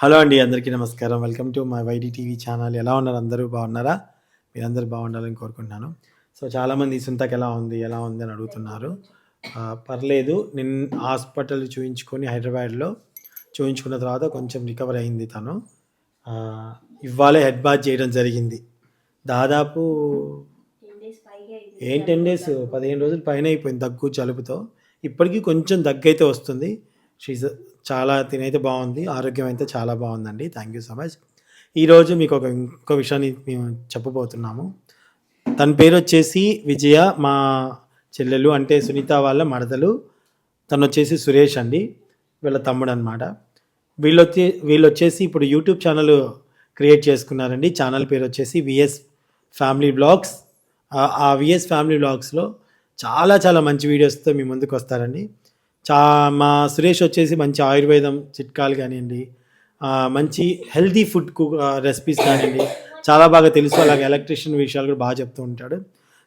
Hello అండి అందరికీ నమస్కారం. Welcome to my YD TV channel. ఎలా ఉన్నారు అందరూ? బాగున్నారా? మీరందరూ బాగుండాలని కోరుకుంటున్నాను. సో చాలామంది సుంతకు ఎలా ఉంది ఎలా ఉంది అని అడుగుతున్నారు. పర్లేదు నిన్న హాస్పిటల్ చూయించుకొని హైదరాబాద్లో చూయించుకున్న తర్వాత కొంచెం రికవర్ అయింది తను. ఇవాళే హెడ్ బాత్ చేయడం జరిగింది. దాదాపు ఏం టెన్ డేస్ పదిహేను రోజులు పైన అయిపోయింది దగ్గు జలుబుతో. ఇప్పటికీ కొంచెం దగ్గు అయితే వస్తుంది. షీజ్ చాలా తినైతే బాగుంది ఆరోగ్యం అయితే చాలా బాగుందండి. థ్యాంక్ యూ సో మచ్ ఈరోజు మీకు ఒక ఇంకో విషయాన్ని మేము చెప్పబోతున్నాము. తన పేరు వచ్చేసి విజయ మా చెల్లెలు అంటే సునీత వాళ్ళ మడదలు తను వచ్చేసి సురేష్ అండి వీళ్ళ తమ్ముడు అనమాట వీళ్ళొచ్చి వీళ్ళు వచ్చేసి ఇప్పుడు యూట్యూబ్ ఛానల్ క్రియేట్ చేసుకున్నారండి. ఛానల్ పేరు వచ్చేసి విఎస్ ఫ్యామిలీ బ్లాగ్స్ ఆ- ఆ విఎస్ ఫ్యామిలీ బ్లాగ్స్లో చాలా చాలా మంచి వీడియోస్తో మీ ముందుకు వస్తారండి. చా మా సురేష్ వచ్చేసి మంచి ఆయుర్వేదం చిట్కాలు కానివ్వండి మంచి హెల్దీ ఫుడ్కు రెసిపీస్ కానివ్వండి చాలా బాగా తెలుసు. అలాగే ఎలక్ట్రిషియన్ విషయాలు కూడా బాగా చెప్తూ ఉంటాడు.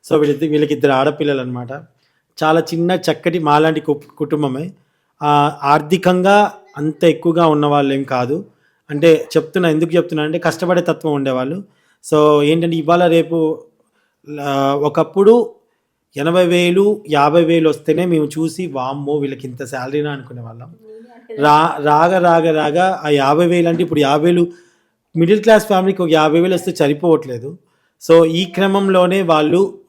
సో వీళ్ళిద్దరు వీళ్ళకి ఇద్దరు ఆడపిల్లలు అనమాట చాలా చిన్న చక్కటి మాలాంటి కు- కుటుంబమే. ఆర్థికంగా అంత ఎక్కువగా ఉన్న వాళ్ళు ఏం కాదు. అంటే చెప్తున్నా ఎందుకు చెప్తున్నా అంటే కష్టపడే తత్వం ఉండేవాళ్ళు. సో ఏంటంటే ఇవాళ రేపు ఒకప్పుడు ఎనభై వేలు యాభై వేలు వస్తేనే మేము చూసి వామ్మో వీళ్ళకి ఇంత శాలరీనా అనుకునే వాళ్ళం. రా రాగ రాగ రాగా ఆ యాభై వేలు అంటే ఇప్పుడు యాభై వేలు మిడిల్ క్లాస్ ఫ్యామిలీకి ఒక యాభై వేలు వస్తే సరిపోవట్లేదు. సో ఈ క్రమంలోనే వాళ్ళు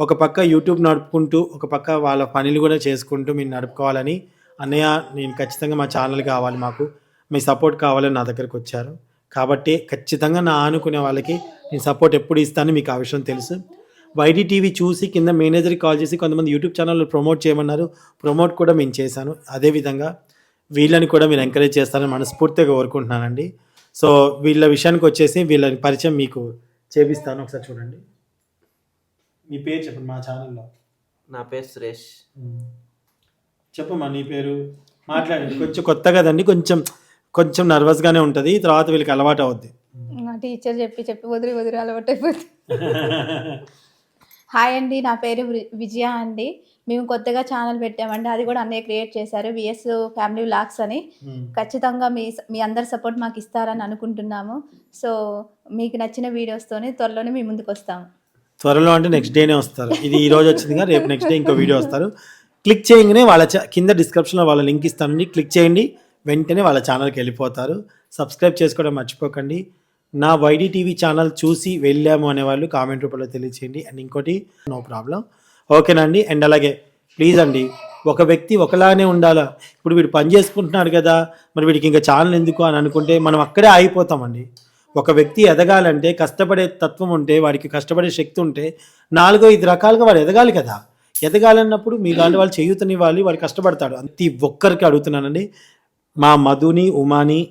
ఒక పక్క యూట్యూబ్ నడుపుకుంటూ ఒక పక్క వాళ్ళ పనులు కూడా చేసుకుంటూ మీరు నడుపుకోవాలని అన్నయ్య నేను ఖచ్చితంగా మా ఛానల్ కావాలి మాకు. మీ సపోర్ట్ కావాలని నా దగ్గరకు వచ్చారు. కాబట్టి ఖచ్చితంగా నా అనుకునే వాళ్ళకి నేను సపోర్ట్ ఎప్పుడు ఇస్తాను మీకు ఆ విషయం తెలుసు. వైడి టీవీ చూసి కింద మేనేజర్కి కాల్ చేసి కొంతమంది యూట్యూబ్ ఛానల్ ప్రమోట్ చేయమన్నారు. ప్రమోట్ కూడా నేను చేశాను. అదేవిధంగా వీళ్ళని కూడా మీరు ఎంకరేజ్ చేస్తారని మనస్ఫూర్తిగా కోరుకుంటున్నానండి. సో వీళ్ళ విషయానికి వచ్చేసి వీళ్ళని పరిచయం మీకు చేపిస్తాను. ఒకసారి చూడండి. మీ పేరు చెప్పండి మా ఛానల్లో. నా పేరు సురేష్. చెప్పమ్మా నీ పేరు? మాట్లాడండి. కొంచెం కొత్త కదండి. కొంచెం కొంచెం నర్వస్గానే ఉంటుంది. తర్వాత వీళ్ళకి అలవాటు అవుద్ది. టీచర్ చెప్పి చెప్పి వదిలి వదిలి అలవాటు అయిపోతుంది హాయ్ అండి నా పేరు విజయ అండి. మేము కొత్తగా ఛానల్ పెట్టామండి. అది కూడా అన్నయ్య క్రియేట్ చేశారు విఎస్ ఫ్యామిలీ వ్లాగ్స్ అని. ఖచ్చితంగా మీ మీ అందరి సపోర్ట్ మాకు ఇస్తారని అనుకుంటున్నాము. సో మీకు నచ్చిన వీడియోస్తోని త్వరలోనే మీ ముందుకు వస్తాము. త్వరలో అంటే నెక్స్ట్ డేనే వస్తారు. ఇది ఈ రోజు వచ్చిందిగా రేపు నెక్స్ట్ డే ఇంకో వీడియో వస్తారు. క్లిక్ చేయగానే వాళ్ళ కింద డిస్క్రిప్షన్లో వాళ్ళ లింక్ ఇస్తానండి. క్లిక్ చేయండి వెంటనే వాళ్ళ ఛానల్కి వెళ్ళిపోతారు. సబ్స్క్రైబ్ చేసుకోవడం మర్చిపోకండి. నా వైడి టీవీ ఛానల్ చూసి వెళ్ళాము అనేవాళ్ళు కామెంట్ రూపంలో తెలియచేయండి. అండ్ ఇంకోటి నో ప్రాబ్లం. ఓకేనండి. అండ్ అలాగే ప్లీజ్ అండి ఒక వ్యక్తి ఒకలానే ఉండాలా? ఇప్పుడు వీడు పని చేసుకుంటున్నాడు కదా మరి వీడికి ఇంకా ఛానల్ ఎందుకు అని అనుకుంటే మనం అక్కడే ఆగిపోతామండి. ఒక వ్యక్తి ఎదగాలంటే కష్టపడే తత్వం ఉంటే వాడికి కష్టపడే శక్తి ఉంటే నాలుగో ఐదు రకాలుగా వాడు ఎదగాలి కదా. ఎదగాలన్నప్పుడు మీ లాంటి వాళ్ళు చేయూతనివ్వాలి వాడు కష్టపడతాడు. ప్రతి ఒక్కరికి అడుగుతున్నానండి. మా మధుని ఉమాని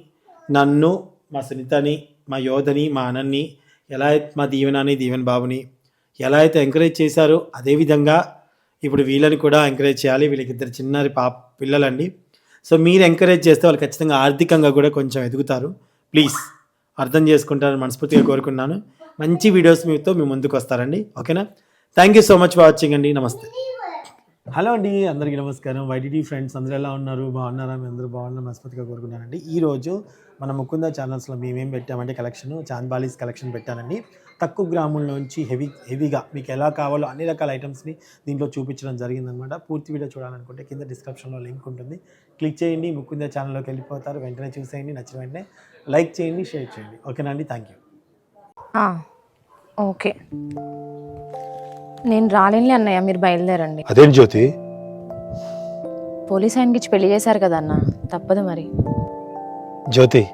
నన్ను మా సునీతని మా యోధని మా అనన్ని ఎలా అయితే మా దీవెనని దీవెన్ బాబుని ఎలా అయితే ఎంకరేజ్ చేశారో అదేవిధంగా ఇప్పుడు వీళ్ళని కూడా ఎంకరేజ్ చేయాలి. వీళ్ళకి ఇద్దరు చిన్నారి పాప పిల్లలండి. సో మీరు ఎంకరేజ్ చేస్తే వాళ్ళు ఖచ్చితంగా ఆర్థికంగా కూడా కొంచెం ఎదుగుతారు. ప్లీజ్ అర్థం చేసుకుంటారని మనస్ఫూర్తిగా కోరుకున్నాను మంచి వీడియోస్ మీతో మీ ముందుకు వస్తారండి. ఓకేనా thank you so much for watching అండి. నమస్తే. హలో అండి అందరికీ నమస్కారం. వైటీటీ ఫ్రెండ్స్ అందరూ ఎలా ఉన్నారు? బాగున్నారా? మీ అందరూ బాగున్నారు మనస్ఫూర్తిగా కోరుకున్నానండి ఈరోజు మన ముకుంద ఛానల్స్లో మేమేం పెట్టామంటే కలెక్షన్ చాంద్బాలీస్ కలెక్షన్ పెట్టానండి. తక్కువ గ్రాముల్లోంచి నుంచి హెవీ హెవీగా మీకు ఎలా కావాలో అన్ని రకాల ఐటమ్స్ని దీంట్లో చూపించడం జరిగిందనమాట. పూర్తి వీడియో చూడాలనుకుంటే కింద డిస్క్రిప్షన్లో లింక్ ఉంటుంది. క్లిక్ చేయండి ముకుంద ఛానల్లోకి వెళ్ళిపోతారు. వెంటనే చూసేయండి నచ్చిన వెంటనే లైక్ చేయండి షేర్ చేయండి. ఓకేనా అండి థ్యాంక్ యూ ఓకే నేను రాలేనులే అన్నయ్య మీరు బయలుదేరండి. అదేం జ్యోతి? పోలీస్ ఆయనకి ఇచ్చి పెళ్ళి చేశారు కదా అన్న తప్పదు మరి. జ్యోతి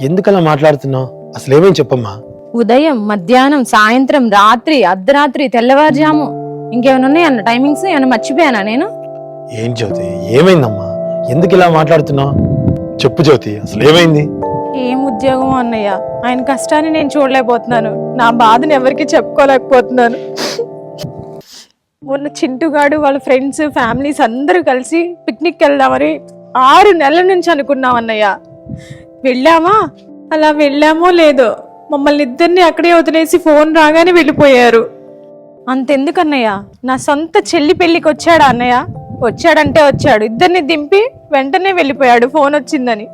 ఎందుకలా మాట్లాడుతున్నావు? అసలు ఏమేం చెప్పమ్మా? ఉదయం మధ్యాహ్నం సాయంత్రం రాత్రి అర్ధరాత్రి తెల్లవారుజాము ఇంకేమైనా ఉన్నాయా అన్న టైమింగ్స్? ఏమైనా మర్చిపోయానా నేను? ఏం జ్యోతి? ఏమైందమ్మా? ఎందుకు ఇలా మాట్లాడుతున్నావు? చెప్పు జ్యోతి అసలు ఏమైంది ఏం ఉద్యోగం అన్నయ్య? ఆయన కష్టాన్ని నేను చూడలేకపోతున్నాను. నా బాధను ఎవరికి చెప్పుకోలేకపోతున్నాను. మొన్న చింటుగాడు వాళ్ళ ఫ్రెండ్స్ ఫ్యామిలీస్ అందరూ కలిసి పిక్నిక్ వెళ్దామని ఆరు నెలల నుంచి అనుకున్నాం అన్నయ్య. వెళ్ళామా? అలా వెళ్ళామో లేదో మమ్మల్ని ఇద్దరిని అక్కడే వదిలేసి ఫోన్ రాగానే వెళ్ళిపోయారు. అంతెందుకన్నయ్య? నా సొంత చెల్లి పెళ్ళికి వచ్చాడా అన్నయ్య? వచ్చాడంటే వచ్చాడు. ఇద్దరిని దింపి వెంటనే వెళ్ళిపోయాడు ఫోన్ వచ్చిందని.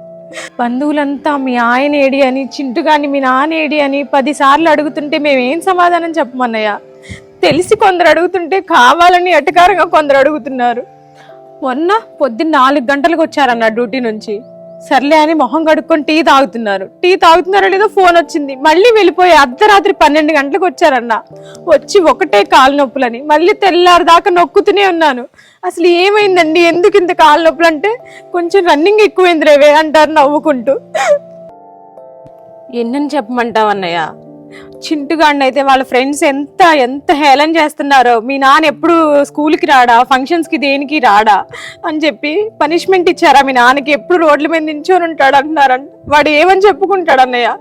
బంధువులంతా మీ ఆయన ఏడి అని చింటుగాని మీ నాన్న ఏడి అని పదిసార్లు అడుగుతుంటే మేమేం సమాధానం చెప్పమన్నయ్య? తెలిసి కొందరు అడుగుతుంటే కావాలని ఎటకారంగా కొందరు అడుగుతున్నారు. మొన్న పొద్దున్న నాలుగు గంటలకు వచ్చారన్న డ్యూటీ నుంచి. సర్లే అని మొహం కడుక్కొని టీ తాగుతున్నారు. టీ తాగుతున్నారో లేదో ఫోన్ వచ్చింది. మళ్ళీ వెళ్ళిపోయి అర్ధరాత్రి పన్నెండు గంటలకు వచ్చారన్న. వచ్చి ఒకటే కాలు నొప్పులని మళ్ళీ తెల్లారి దాకా నొక్కుతూనే ఉన్నాను. అసలు ఏమైందండి? ఎందుకు ఇంత కాలు నొప్పులు అంటే కొంచెం రన్నింగ్ ఎక్కువైంది రేవే అంటారు నవ్వుకుంటూ. ఎన్నని చెప్పమంటావు అన్నయ్య చింటుగాడిని అయితే వాళ్ళ ఫ్రెండ్స్ ఎంత ఎంత హేళన చేస్తున్నారో. మీ నాన్న ఎప్పుడు స్కూల్కి రాడా? ఫంక్షన్స్కి దేనికి రాడా? అని చెప్పి పనిష్మెంట్ ఇచ్చారా మీ నాన్నకి? ఎప్పుడు రోడ్ల మీద నించొని ఉంటాడు అంటున్నారంట వాడు ఏమని చెప్పుకుంటాడు అన్నయ్య?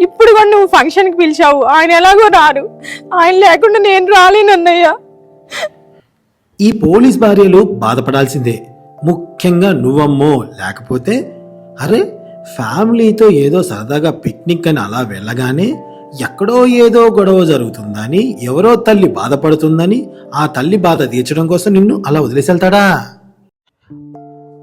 ఇప్పుడు కూడా నువ్వు ఫంక్షన్కి పిలిచావు. ఆయన ఎలాగో రాడు. ఆయన లేకుండా నేను రాలేను అన్నయ్య. ఈ పోలీస్ భార్యలు బాధపడాల్సిందే. ముఖ్యంగా నువ్వమ్మో. లేకపోతే అరే ఫ్యామిలీతో ఏదో సరదాగా పిక్నిక్ అని అలా వెళ్ళగానే ఎక్కడో ఏదో గొడవ జరుగుతుందని ఎవరో తల్లి బాధపడుతుందని ఆ తల్లి బాధ తీర్చడం కోసం నిన్ను అలా వదిలేసి వెళ్తాడా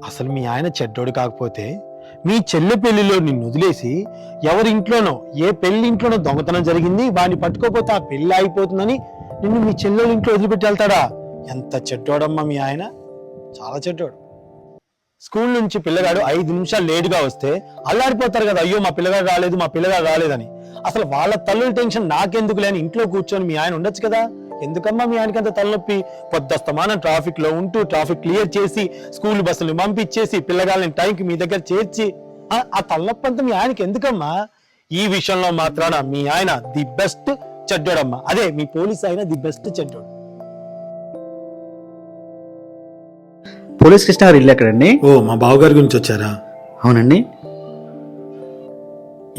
అసలు మీ ఆయన చెడ్డోడు కాకపోతే మీ చెల్లి పెళ్ళిలో నిన్ను వదిలేసి ఎవరి ఇంట్లోనో ఏ పెళ్ళి ఇంట్లోనో దొంగతనం జరిగింది వాడిని పట్టుకోపోతే ఆ పెళ్ళి ఆగిపోతుందని నిన్ను మీ చెల్లెల ఇంట్లో వదిలిపెట్టి వెళ్తాడా? ఎంత చెడ్డోడమ్మా మీ ఆయన. చాలా చెడ్డోడు. స్కూల్ నుంచి పిల్లగాడు ఐదు నిమిషాలు లేటుగా వస్తే అల్లాడిపోతారు కదా అయ్యో మా పిల్లగాడు రాలేదు మా పిల్లగాడు రాలేదని. అసలు వాళ్ళ తల్లుల టెన్షన్ నాకెందుకు లేని ఇంట్లో కూర్చొని మీ ఆయన ఉండొచ్చు కదా? ఎందుకమ్మా మీ ఆయనకి అంత తలనొప్పి? పొద్దుస్తమానం ట్రాఫిక్లో ఉంటూ ట్రాఫిక్ క్లియర్ చేసి స్కూల్ బస్సులు పంపించేసి పిల్లగాళ్ళని టైంకి మీ దగ్గర చేర్చి ఆ- తలనొప్పి అంతా మీ ఆయనకి ఎందుకమ్మా? ఈ విషయంలో మాత్రాన మీ ఆయన ది బెస్ట్ చెడ్డోడమ్మా. అదే మీ పోలీస్ ఆయన ది బెస్ట్ చెడ్డోడు. పోలీస్ కృష్ణ గారు ఇల్లు ఎక్కడండి? ఓ మా బావగారి గురించి వచ్చారా? అవునండి.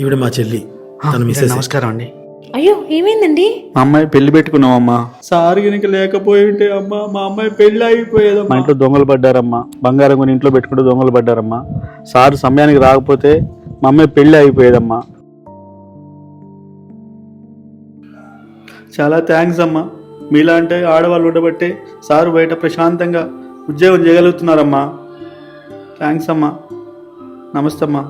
ఈవిడ మా చెల్లి. తన మిస్సెస్ నమస్కారం అండి. అయ్యో ఏమైందండి? మా అమ్మాయి పెళ్ళి పెట్టుకున్నామమ్మా సార్ గినక లేకపోయి ఉంటే అమ్మా మా అమ్మాయి పెళ్ళి అయిపోయేదమ్మా. మా ఇంట్లో దొంగలు పడ్డారమ్మా. బంగారం కొని ఇంట్లో పెట్టుకుంటే దొంగలు పడ్డారమ్మా. సార్ సమయానికి రాకపోతే మా అమ్మాయి పెళ్ళి అయిపోయేదమ్మా. చాలా థ్యాంక్స్ అమ్మా. మీలాంటి ఆడవాళ్ళు ఉండబట్టే సారు బయట ప్రశాంతంగా ఉద్యోగం చేయగలుగుతున్నారమ్మా. థ్యాంక్స్ అమ్మా. నమస్తే అమ్మా.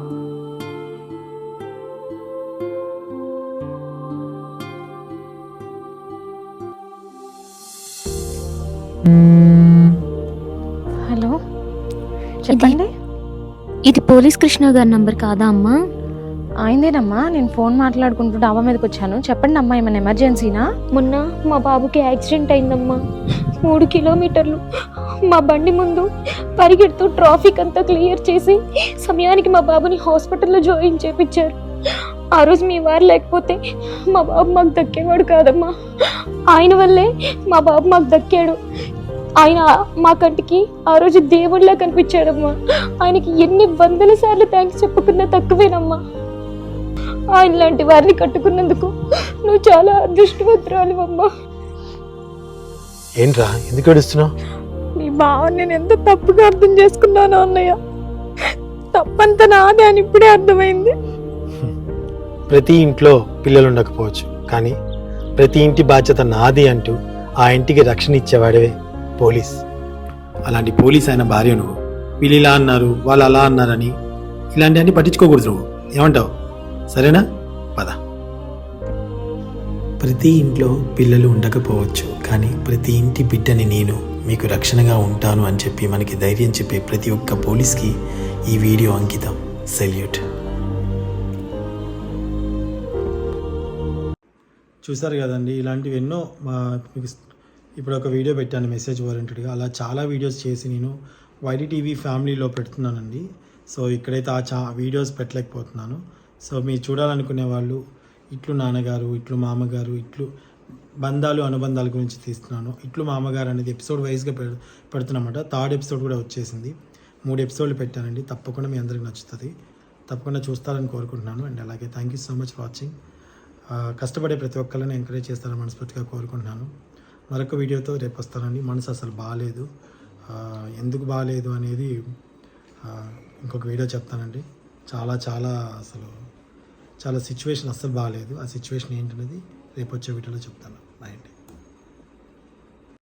హలో? చెప్పండి. ఇది పోలీస్ కృష్ణ గారి నంబర్ కాదా అమ్మా? ఆయనదేనమ్మా నేను ఫోన్ మాట్లాడుకుంటూ డాబా మీదకి వచ్చాను. చెప్పండి అమ్మా ఏమైనా ఎమర్జెన్సీనా? మొన్న మా బాబుకి యాక్సిడెంట్ అయిందమ్మా. మూడు కిలోమీటర్లు మా బండి ముందు పరిగెడుతూ ట్రాఫిక్ అంతా క్లియర్ చేసి సమయానికి మా బాబుని హాస్పిటల్లో జాయిన్ చేపించారు. ఆ రోజు మీ వారు లేకపోతే మా బాబు మాకు దక్కేవాడు కాదమ్మా. ఆయన వల్లే మా బాబు మాకు దక్కాడు. ఆయన మా కంటికి ఆ రోజు దేవుళ్ళ కనిపించాడమ్మా. ఆయనకి ఎన్ని వందల సార్లు థ్యాంక్స్ చెప్పుకున్నా తక్కువేనమ్మా. ఆయన లాంటి వారిని కట్టుకున్నందుకు నువ్వు చాలా అదృష్టవంతురాలు అమ్మా ఏంట్రా ఎందుకు ఏడుస్తున్నావు? నీ బావ నేను ఎంత తప్పుగా అర్థం చేసుకున్నానో అన్నయ్య. తప్పంత నాదే అని ఇప్పుడే అర్థమైంది. ప్రతి ఇంట్లో పిల్లలు ఉండకపోవచ్చు కానీ ప్రతి ఇంటి బాధ్యత నాది అంటూ ఆ ఇంటికి రక్షణ ఇచ్చేవాడే పోలీస్. అలాంటి పోలీస్ అయిన భార్య నువ్వు. వీళ్ళు ఇలా అన్నారు వాళ్ళు అలా అన్నారని ఇలాంటివన్నీ పట్టించుకోకూడదు నువ్వు. ఏమంటావు? సరేనా? పద. ప్రతి ఇంట్లో పిల్లలు ఉండకపోవచ్చు కానీ ప్రతి ఇంటి బిడ్డని నేను మీకు రక్షణగా ఉంటాను అని చెప్పి మనకి ధైర్యం చెప్పే ప్రతి ఒక్క పోలీస్కి ఈ వీడియో అంకితం. సెల్యూట్. చూసారు కదండి ఇలాంటివి ఎన్నో మా మీకు ఇప్పుడు ఒక వీడియో పెట్టాను మెసేజ్ ఓరియంటెడ్గా. అలా చాలా వీడియోస్ చేసి నేను వైడిటీవీ ఫ్యామిలీలో పెడుతున్నానండి. సో ఇక్కడైతే ఆ చా వీడియోస్ పెట్టలేకపోతున్నాను. సో మీరు చూడాలనుకునే వాళ్ళు ఇట్లు నాన్నగారు ఇట్లు మామగారు ఇట్లు బంధాలు అనుబంధాల గురించి తీస్తున్నాను. ఇట్లు మామగారు అనేది ఎపిసోడ్ వైజ్గా పె పెడుతున్నమాట. థర్డ్ ఎపిసోడ్ కూడా వచ్చేసింది. మూడు ఎపిసోడ్లు పెట్టానండి. తప్పకుండా మీ అందరికి నచ్చుతుంది. తప్పకుండా చూస్తారని కోరుకుంటున్నాను. అండ్ అలాగే thank you so much watching. కష్టపడే ప్రతి ఒక్కరిని ఎంకరేజ్ చేస్తారని మనస్ఫూర్తిగా కోరుకుంటున్నాను. మరొక వీడియోతో రేపు వస్తానండి. మనసు అసలు బాగాలేదు ఎందుకు బాగాలేదు అనేది ఇంకొక వీడియో చెప్తానండి. చాలా చాలా అసలు చాలా సిచ్యువేషన్ అస్సలు బాగాలేదు ఆ సిచ్యువేషన్ ఏంటనేది రేపు వచ్చే వీడియోలో చెప్తాను. బాయ్ అండి.